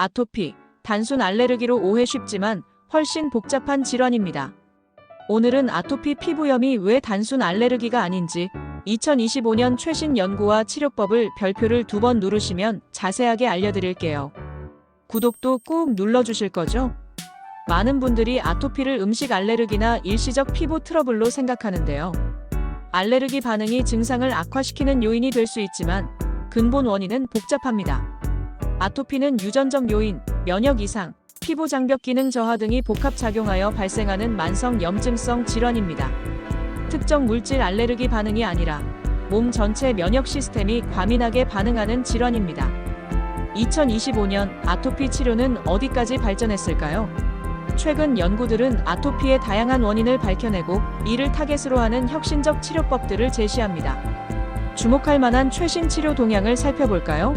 아토피, 단순 알레르기로 오해 쉽지만 훨씬 복잡한 질환입니다. 오늘은 아토피 피부염이 왜 단순 알레르기가 아닌지 2025년 최신 연구와 치료법을 별표를 두 번 누르시면 자세하게 알려드릴게요. 구독도 꾹 눌러주실 거죠? 많은 분들이 아토피를 음식 알레르기나 일시적 피부 트러블로 생각하는데요. 알레르기 반응이 증상을 악화시키는 요인이 될 수 있지만 근본 원인은 복잡합니다. 아토피는 유전적 요인, 면역 이상, 피부 장벽 기능 저하 등이 복합 작용하여 발생하는 만성 염증성 질환입니다. 특정 물질 알레르기 반응이 아니라 몸 전체 면역 시스템이 과민하게 반응하는 질환입니다. 2025년 아토피 치료는 어디까지 발전했을까요? 최근 연구들은 아토피의 다양한 원인을 밝혀내고 이를 타겟으로 하는 혁신적 치료법들을 제시합니다. 주목할 만한 최신 치료 동향을 살펴볼까요?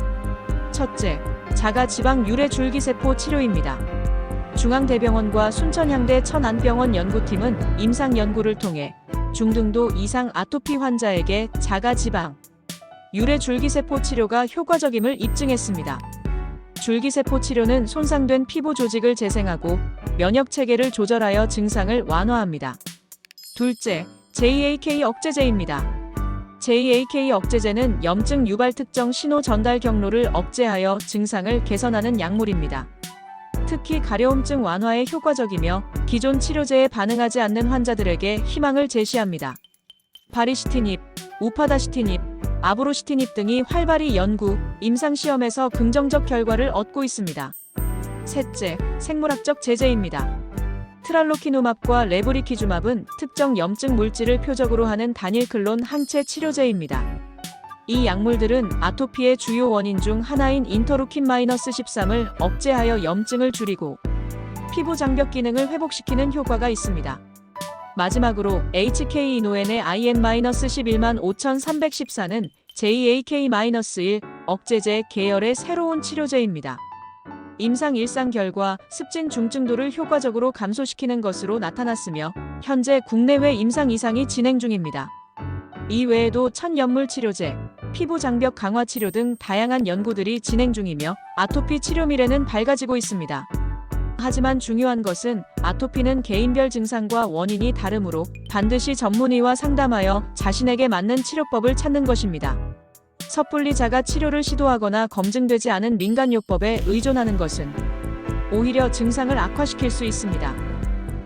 첫째, 자가 지방 유래 줄기세포 치료입니다. 중앙대병원과 순천향대 천안병원 연구팀은 임상 연구를 통해 중등도 이상 아토피 환자에게 자가 지방 유래 줄기세포 치료가 효과적임을 입증했습니다. 줄기세포 치료는 손상된 피부 조직을 재생하고 면역 체계를 조절하여 증상을 완화합니다. 둘째, JAK 억제제입니다. JAK 억제제는 염증 유발 특정 신호 전달 경로를 억제하여 증상을 개선하는 약물입니다. 특히 가려움증 완화에 효과적이며 기존 치료제에 반응하지 않는 환자들에게 희망을 제시합니다. 바리시티닙, 우파다시티닙, 아브로시티닙 등이 활발히 연구, 임상시험에서 긍정적 결과를 얻고 있습니다. 셋째, 생물학적 제재입니다. 트랄로키노맙과 레브리키주맙은 특정 염증 물질을 표적으로 하는 단일 클론 항체 치료제입니다. 이 약물들은 아토피의 주요 원인 중 하나인 인터루킨-13을 억제하여 염증을 줄이고 피부 장벽 기능을 회복시키는 효과가 있습니다. 마지막으로 HK-이노엔의 IN-115,314는 JAK-1 억제제 계열의 새로운 치료제입니다. 임상 일상 결과 습진 중증도를 효과적으로 감소시키는 것으로 나타났으며 현재 국내외 임상 이상이 진행 중입니다. 이 외에도 천연물 치료제, 피부 장벽 강화 치료 등 다양한 연구들이 진행 중이며 아토피 치료 미래는 밝아지고 있습니다. 하지만 중요한 것은 아토피는 개인별 증상과 원인이 다르므로 반드시 전문의와 상담하여 자신에게 맞는 치료법을 찾는 것입니다. 섣불리 자가 치료를 시도하거나 검증되지 않은 민간요법에 의존하는 것은 오히려 증상을 악화시킬 수 있습니다.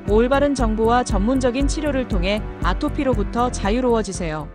올바른 정보와 전문적인 치료를 통해 아토피로부터 자유로워지세요.